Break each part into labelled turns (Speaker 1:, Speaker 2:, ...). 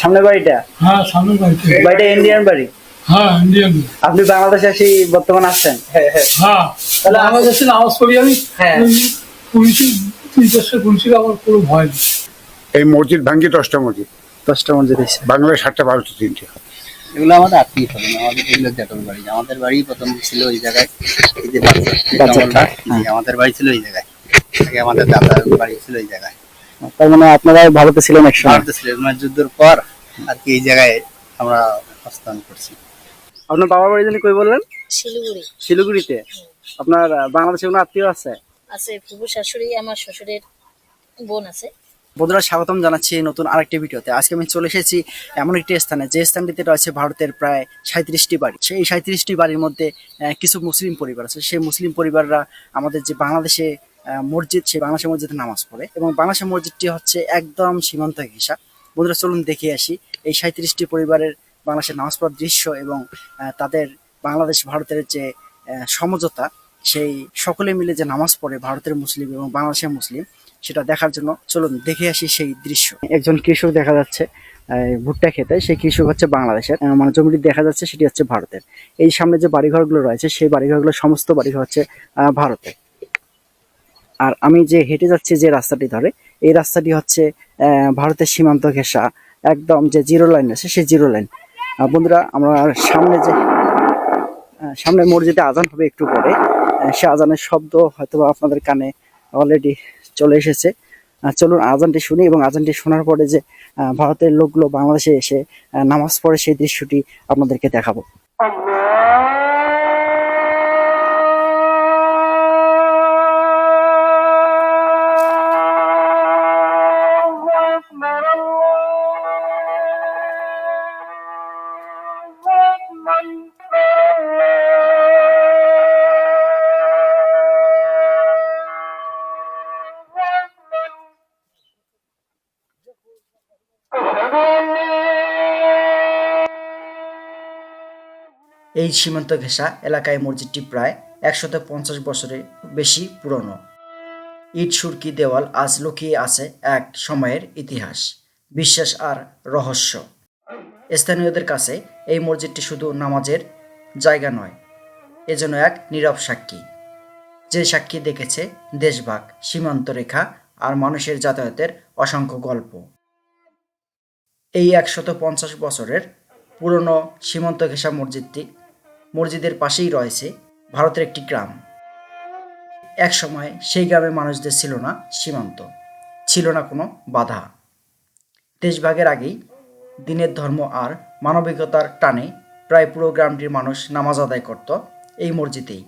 Speaker 1: সামনে বাড়িটা?
Speaker 2: হ্যাঁ সামনের বাড়িতে।
Speaker 1: বাড়িটা ইন্ডিয়ান বাড়ি?
Speaker 2: হ্যাঁ ইন্ডিয়ান
Speaker 1: আপনি বাংলাদেশে আসি বর্তমান আসছেন?
Speaker 2: হ্যাঁ তাহলে আমার কাছে নামাজ পড়ি আমি।
Speaker 1: হ্যাঁ।
Speaker 2: পুলিশি পুলিশের আমার কোনো ভয় নেই।
Speaker 3: এই মসজিদ ভাঙ্গি দশটা মসজিদ।
Speaker 1: দশটা মসজিদ এসে
Speaker 3: বাংলায় সাতটা ভারতে তিনটে।
Speaker 4: এগুলো আমাদের আত্মীয় স্বজন আমাদের এগুলো জ্যাঠর বাড়ি। আমাদের বাড়ি প্রথম ছিল ওই জায়গায়। এই যে বাচ্চা আমাদের বাড়ি ছিল ওই জায়গায়। আগে আমাদের দাদার বাড়ি ছিল ওই জায়গায়।
Speaker 1: তার মানে আপনারা ভারতে ছিলেন একসময়।
Speaker 4: ভারতে ছিল মানে যুদ্ধের পর আর কি এই জায়গায় আমরা হস্তান্তর করছি।
Speaker 1: আপনার বাবার বাড়ি জানি কই বললেন?
Speaker 5: শিলিগুড়ি।
Speaker 1: শিলিগুড়িতে? আপনার বাংলাদেশে কোনো আত্মীয় আছে?
Speaker 5: আছে ফুফু শাশুড়ি আমার শ্বশুরের বোন আছে।
Speaker 1: বন্ধুরা স্বাগতম জানাচ্ছি নতুন আরেকটি ভিডিওতে। আজকে আমি চলে এসেছি এমন একটি স্থানে যে স্থানটিতে রয়েছে ভারতের প্রায় সাঁত্রিশটি বাড়ি। সেই সাঁত্রিশটি বাড়ির মধ্যে কিছু মুসলিম পরিবার আছে। সেই মুসলিম পরিবাররা আমাদের যে বাংলাদেশে মসজিদ, সেই বাংলাদেশের মসজিদে নামাজ পড়ে এবং বাংলাদেশের মসজিদটি হচ্ছে একদম সীমান্ত ঘেঁষা। বন্ধুরা, চলুন দেখে আসি এই সাঁত্রিশটি পরিবারের বাংলাদেশের নামাজ পড়ার দৃশ্য এবং তাদের বাংলাদেশ, ভারতের যে সমঝোতা, সেই সকলে মিলে যে নামাজ পড়ে ভারতের মুসলিম এবং বাংলাদেশের মুসলিম, সেটা দেখার জন্য চলুন দেখে আসি সেই দৃশ্য। একজন কৃষক দেখা যাচ্ছে ভুট্টা খেতে। সেই কৃষক হচ্ছে বাংলাদেশের মানে জমিটি দেখা যাচ্ছে সেটি হচ্ছে ভারতের। এই সামনে যে বাড়িঘরগুলো রয়েছে, সেই বাড়িঘরগুলো সমস্ত বাড়িঘর হচ্ছে ভারতের। আর আমি যে হেঁটে যাচ্ছি যে রাস্তাটি ধরে, এই রাস্তাটি হচ্ছে ভারতের সীমান্ত ঘেঁষা, একদম যে জিরো লাইন আছে সেই জিরো লাইন। বন্ধুরা, আমরা সামনে যে সামনে মসজিদে আজান হবে একটু পরে সে আজানের শব্দ হয়তো আপনাদের কানে অলরেডি চলে এসেছে। চলুন আজানটি শুনি এবং আজানটি শোনার পরে যে ভারতের লোকগুলো বাংলাদেশে এসে নামাজ পড়ে সেই দৃশ্যটি আপনাদেরকে দেখাবো। এই সীমান্ত ঘেঁষা এলাকায় মসজিদটি প্রায় একশত পঞ্চাশ বছরের বেশি পুরনো। ইট সুরকি দেওয়াল আজ লুকিয়ে আছে এক সময়ের ইতিহাস, বিশ্বাস আর রহস্য। স্থানীয়দের কাছে এই মসজিদটি শুধু নামাজের জায়গা নয় এজন্য এক নীরব সাক্ষী। যে সাক্ষী দেখেছে দেশভাগ, সীমান্ত রেখা আর মানুষের যাতায়াতের অসংখ্য গল্প। এই একশত পঞ্চাশ বছরের পুরনো সীমান্ত ঘেঁষা মসজিদটি মসজিদের পাশেই রয়েছে ভারতের একটি গ্রাম। এক সময় সেই গ্রামের মানুষদের ছিল না সীমান্ত, ছিল না কোনো বাধা। দেশভাগের আগেই দিনের ধর্ম আর মানবিকতার টানে প্রায় পুরো গ্রামটির মানুষ নামাজ আদায় করত এই মসজিদেই।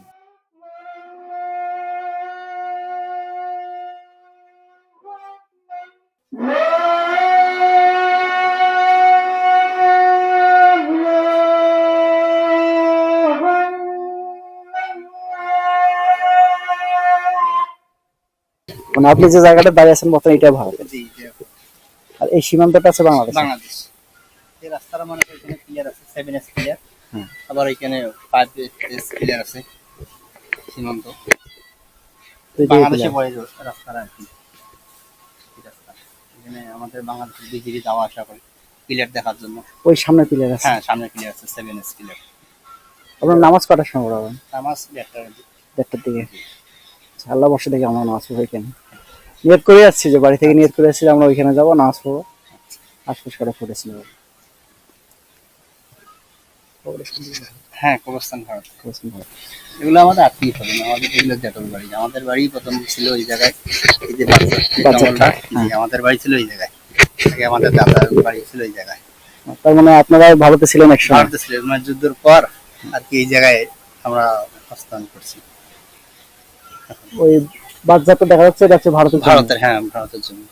Speaker 1: মানে আপনি যে জায়গাটা দাঁড়িয়ে আছেন মতন এটা ভালো। আর এই সীমান্তটা আছে বাংলাদেশ?
Speaker 4: বাংলাদেশ। এই রাস্তাটা মানে এখানে ক্লিয়ার আছে সেভেন এস ক্লিয়ার। আবার এখানে ফাইভ এস ক্লিয়ার আছে সীমান্ত। বাংলাদেশে পড়ে যে রাস্তাটা আর কি। এখানে আমাদের বাংলাদেশের দিকে যাওয়া আসা করে ক্লিয়ার দেখার জন্য।
Speaker 1: ওই সামনে পিলার আছে?
Speaker 4: হ্যাঁ সামনে ক্লিয়ার আছে সেভেন এস ক্লিয়ার
Speaker 1: আপনার নামাজ কটার সময় পড়াবেন
Speaker 4: আমার দেড়টা
Speaker 1: দেড়টার দিকে। আচ্ছা, আল্লাহ বসে দেখে আমরা নামাজ পড়ব এখানে। নিয়ত করে যাচ্ছি যে বাড়ি থেকে নিয়ত করে যাচ্ছি আমরা ওইখানে যাব নামাজ পড়ব। আশপাশ করে পড়েছিল
Speaker 4: হ্যাঁ কবরস্থান ভারত। এগুলো আমাদের আত্মীয় স্বজন আমাদের এগুলো জ্যাঠর বাড়ি। আমাদের বাড়ি প্রথম ছিল ওই জায়গায় এই যে বাচ্চা
Speaker 1: হ্যাঁ।
Speaker 4: আমাদের বাড়ি ছিল ওই জায়গায়। আগে আমাদের দাদার বাড়ি ছিল ওই জায়গায়।
Speaker 1: তার মানে আপনারা ভারতে ছিলেন একসময়?
Speaker 4: ভারতে ছিল মানে যুদ্ধের পর আর কি এই জায়গায় আমরা হস্তান্তর করছি।
Speaker 1: ওই বাচ্চাটা দেখা যাচ্ছে এটা হচ্ছে ভারতের
Speaker 4: ভারতের হ্যাঁ ভারতের জন্য।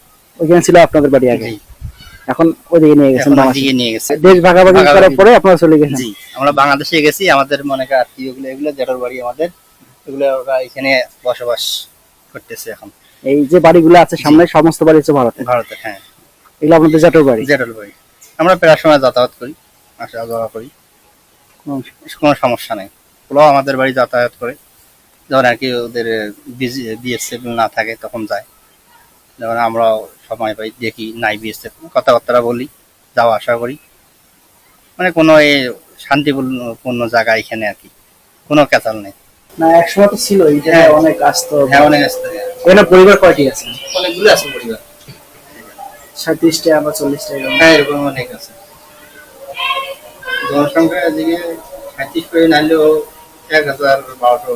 Speaker 1: ওইখানে ছিল আপনাদের বাড়ি আগে। এখন ওইদিকে নিয়ে গেছেন
Speaker 4: এখন
Speaker 1: বাংলাদেশে।
Speaker 4: দিকে নিয়ে গেছে।
Speaker 1: দেশ ভাগাভাগি করার পরে আপনারা চলে গেছেন।
Speaker 4: জি আমরা বাংলাদেশে গেছি আমাদের মনে করেন এগুলো বাড়ি আমাদের এগুলো ওরা এখানে বসবাস করতেছে এখন।
Speaker 1: এই যে বাড়িগুলো আছে সামনে সমস্ত বাড়ি হচ্ছে ভারতে
Speaker 4: ভারতের হ্যাঁ।
Speaker 1: এগুলো আপনাদের জাটোর বাড়ি?
Speaker 4: জ্যাঠর বাড়ি। আমরা প্রায় সময় যাতায়াত করি আসা যাওয়া করি কোনো সমস্যা নেই। ওরাও আমাদের বাড়ি যাতায়াত করে। যখন আর কি ওদের বিএসএফ না থাকে তখন যায়। যখন আমরাও সময় পাই দেখি নাই বিএসএফ কথাবার্তা বলি যাওয়া আসা করি। মানে কোনো এই শান্তিপূর্ণ জায়গা এখানে আর কি। কোনো ক্যাচাল নেই।
Speaker 1: না একসময় তো ছিল
Speaker 4: হ্যাঁ।
Speaker 1: অনেক আসতো।
Speaker 4: হ্যাঁ অনেক আসতে
Speaker 1: এখানে পরিবার কয়টি আছে?
Speaker 4: অনেকগুলো আছে পরিবার।
Speaker 1: সাঁত্রিশটা বা চল্লিশটা এরকম।
Speaker 4: হ্যাঁ এরকম অনেক আছে। জনসংখ্যা এদিকে সাঁত্রিশ করে নাহলেও এক হাজার বারোশো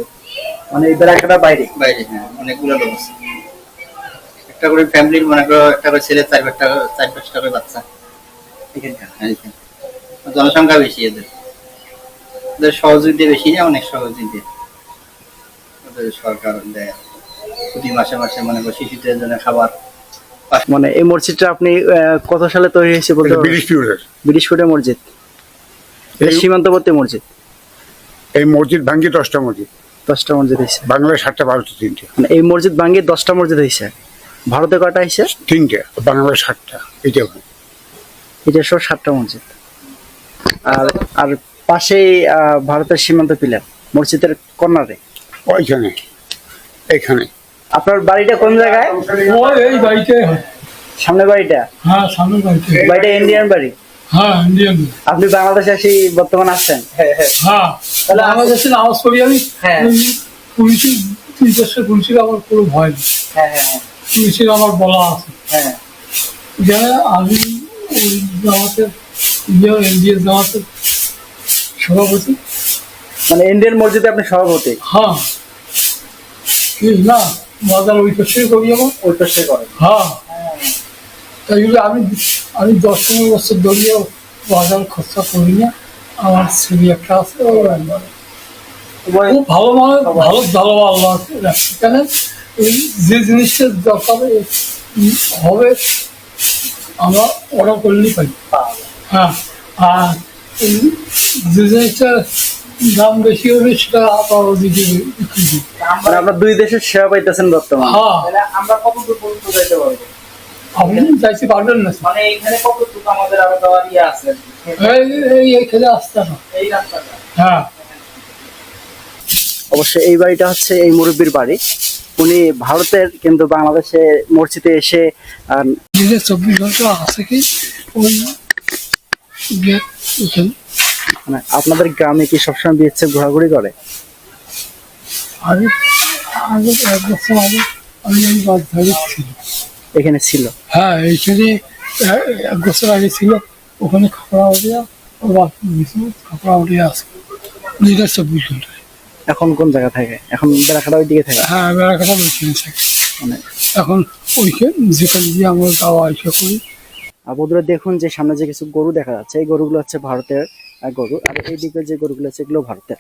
Speaker 1: মানে এই বেড়াকাটা বাইরে?
Speaker 4: বাইরে হ্যাঁ অনেকগুলো লোক আছে। একটা করে ফ্যামিলির মনে করো একটা করে ছেলে চার পাঁচটা চার পাঁচটা করে বাচ্চা।
Speaker 1: এখানকার?
Speaker 4: হ্যাঁ, জনসংখ্যা বেশি এদের। ওদের সহযোগিতা বেশি না অনেক সহযোগিতা। ওদের সরকার দেয়। প্রতি মাসে মাসে মনে করো শিশুদের জন্য খাবার।
Speaker 1: মানে এই মসজিদটা আপনি আহ, কত সালে তৈরি হয়েছে বলতে
Speaker 3: ব্রিটিশ পিরিয়ডের
Speaker 1: ব্রিটিশ কোটের মসজিদ। সীমান্তবর্তী মসজিদ।
Speaker 3: এই মসজিদ ভাঙ্গি দশটা মসজিদ।
Speaker 1: দশটা মসজিদ হয়েছে
Speaker 3: বাংলায় সাতটা ভারতে তিনটে।
Speaker 1: মানে এই মসজিদ ভাঙ্গিয়ে দশটা মসজিদ হয়েছে ভারতে কটা হয়েছে
Speaker 3: তিনটে বাংলায় সাতটা এটা
Speaker 1: এটা সব সাতটা মসজিদ। আর আর পাশেই আহ, ভারতের সীমান্ত পিলার মসজিদের কর্নারে।
Speaker 3: ওইখানে এখানে।
Speaker 1: আপনার বাড়িটা কোন জায়গায়?
Speaker 2: ওই এই বাড়িতে
Speaker 1: সামনে বাড়িটা?
Speaker 2: হ্যাঁ সামনের বাড়িতে
Speaker 1: বাড়িটা ইন্ডিয়ান বাড়ি?
Speaker 2: হ্যাঁ ইন্ডিয়ান
Speaker 1: আপনি বাংলাদেশে এসে বর্তমান আসছেন?
Speaker 2: হ্যাঁ তাহলে আমাদের দেশে নামাজ পড়ি আমি।
Speaker 1: হ্যাঁ।
Speaker 2: পুলিশের পুলিশের আমার কোনো ভয় নেই।
Speaker 1: হ্যাঁ হ্যাঁ
Speaker 2: পুলিশের আমার বলা আছে।
Speaker 1: হ্যাঁ।
Speaker 2: যারা আমি ওই জামাতের ইন্ডিয়া ইন্ডিয়ান জামাতের সভাপতি।
Speaker 1: মানে ইন্ডিয়ান মসজিদে আপনি সভাপতি?
Speaker 2: হ্যাঁ। না মাদার ওই পাশে করি আমার।
Speaker 1: ওই পাশে করেন।
Speaker 2: হ্যাঁ। জন্য আমি আমি দশ পনেরো বছর ধরিয়ে বাজার খরচা করি না। আমার ছেলে একটা আছে ও একবার। খুব ভালো মানে ভালো ভালো আল্লাহ রাখছে কেন এই যে জিনিসটা দরকার হবে আমরা অর্ডার করলেই পাই। হ্যাঁ আর এই যে জিনিসটা দাম বেশি হবে সেটা আবার ওদিকে
Speaker 1: মানে আপনার দুই দেশের সেবা পাইতেছেন বর্তমানে।
Speaker 2: হ্যাঁ।
Speaker 1: আমরা কত দূর পর্যন্ত যাইতে পারব?
Speaker 2: আপনি চাইতে পারবেন না।
Speaker 1: মানে এখানে আমাদের আরও দেওয়ার ইয়ে আছে
Speaker 2: এই এই এই খেলে আসতে না
Speaker 1: এই রাস্তাটা।
Speaker 2: হ্যাঁ।
Speaker 1: অবশ্যই এই বাড়িটা হচ্ছে এই মুরব্বীর বাড়ি। উনি ভারতের কিন্তু বাংলাদেশে মসজিদে এসে
Speaker 2: নিজের চব্বিশ ঘণ্টা আছে কি? ওই
Speaker 1: মানে আপনাদের গ্রামে কি সবসময় বিয়েছে ঘোরাঘুরি করে?
Speaker 2: আগে আগে এক বছর আগে আমি এই বাস ধরে ছিল
Speaker 1: এখানে ছিল।
Speaker 2: হ্যাঁ এইখানে এক বছর আগে ছিল। ওখানে খাপড়া উঠিয়া ও খাপড়া উঠিয়া আছে নিজের চব্বিশ ঘন্টায়।
Speaker 1: এখন কোন জায়গা থাকে? এখন বেড়াখাটা ওই দিকে থাকে?
Speaker 2: হ্যাঁ বেড়াকাটা ওইখানে থাকে।
Speaker 1: মানে
Speaker 2: এখন ওইখানে যেখানে দিয়ে আমরা যাওয়া আসা করি।
Speaker 1: বন্ধুরা দেখুন যে সামনে যে কিছু গরু দেখা যাচ্ছে এই গরুগুলো হচ্ছে ভারতের গরু। আর এইদিকে যে গরুগুলো আছে এগুলো ভারতের।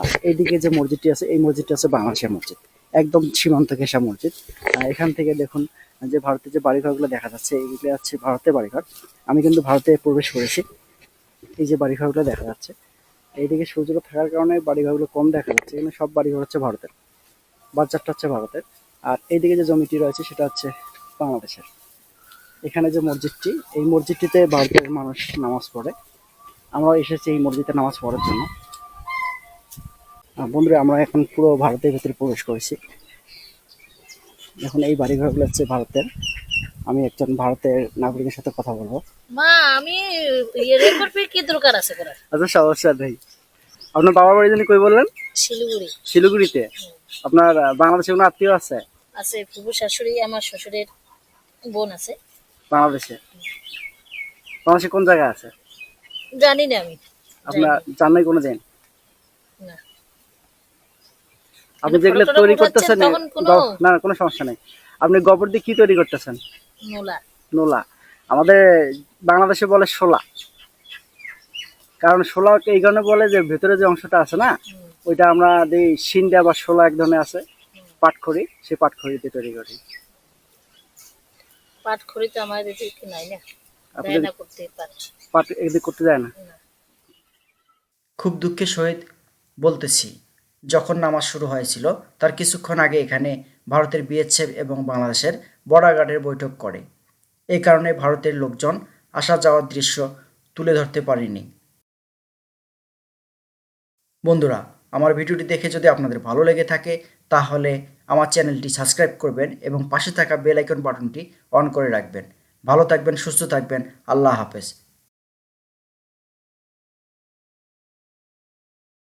Speaker 1: আর এইদিকে যে মসজিদটি আছে এই মসজিদটি আছে বাংলাদেশের মসজিদ। একদম সীমান্ত ঘেঁষা মসজিদ। এখান থেকে দেখুন, যে ভারতের যে বাড়িঘরগুলো দেখা যাচ্ছে এইগুলো হচ্ছে ভারতের বাড়িঘর। আমি কিন্তু ভারতে প্রবেশ করেছি। এই যে বাড়িঘরগুলো দেখা যাচ্ছে, এইদিকে সূর্যটা থাকার কারণে বাড়িঘরগুলো কম দেখা যাচ্ছে। এখানে সব বাড়িঘর হচ্ছে ভারতের বাজারটা হচ্ছে ভারতের। আর এইদিকে যে জমিটি রয়েছে, সেটা হচ্ছে বাংলাদেশের। এখানে যে মসজিদটি, এই মসজিদটিতে ভারতের মানুষ নামাজ পড়ে। আমরা এসেছি এই মসজিদে নামাজ পড়ার জন্য। বন্ধুরা আমরা এখন পুরো ভারতের ভিতরে প্রবেশ করেছি। এখন এই বাড়িঘরগুলো হচ্ছে ভারতের। আমি একজন ভারতের নাগরিকের সাথে কথা বলব।
Speaker 5: মা আমি ইয়ে রেকর্ড কি দরকার আছে করার
Speaker 1: আচ্ছা সমস্যা নেই। আপনার বাবার বাড়ি জানি কই বললেন?
Speaker 5: শিলিগুড়ি।
Speaker 1: শিলিগুড়িতে। আপনার বাংলাদেশে কোনো আত্মীয় আছে?
Speaker 5: আছে ফুফু শাশুড়ি আমার শ্বশুরের বোন আছে।
Speaker 1: বাংলাদেশে? বাংলাদেশে কোন জায়গায় আছে?
Speaker 5: জানি না আমি।
Speaker 1: আপনার জানাই কোনো দিন?
Speaker 5: না।
Speaker 1: আপনি যেগুলো তৈরি করতেছেন না না, কোনো সমস্যা নেই। আপনি গোবর দিয়ে কি তৈরি করতেছেন?
Speaker 5: নোলা।
Speaker 1: নোলা। আমাদের বাংলাদেশে বলে শোলা। কারণ শোলা এই কারণে বলে যে ভেতরে যে অংশটা আছে না ওইটা আমরা দিই সিন্ডা বা শোলা এক ধরনের আছে পাটখড়ি সেই পাটখড়ি দিয়ে তৈরি করি।
Speaker 5: পাট খড়ি তো আমাদের এদিকে নাই না
Speaker 1: আপনি
Speaker 5: দেয় না করতে পাট
Speaker 1: পাট এদিকে করতে যায় না।
Speaker 6: খুব দুঃখের সহিত বলতেছি যখন নামাজ শুরু হয়েছিল, তার কিছুক্ষণ আগে এখানে ভারতের বিএসএফ এবং বাংলাদেশের বর্ডার বৈঠক করে। এই কারণে ভারতের লোকজন আসা যাওয়ার দৃশ্য তুলে ধরতে পারেনি। বন্ধুরা, আমার ভিডিওটি দেখে যদি আপনাদের ভালো লেগে থাকে, তাহলে আমার চ্যানেলটি সাবস্ক্রাইব করবেন এবং পাশে থাকা বেল আইকন বাটনটি অন করে রাখবেন। ভালো থাকবেন, সুস্থ থাকবেন, আল্লাহ হাফেজ।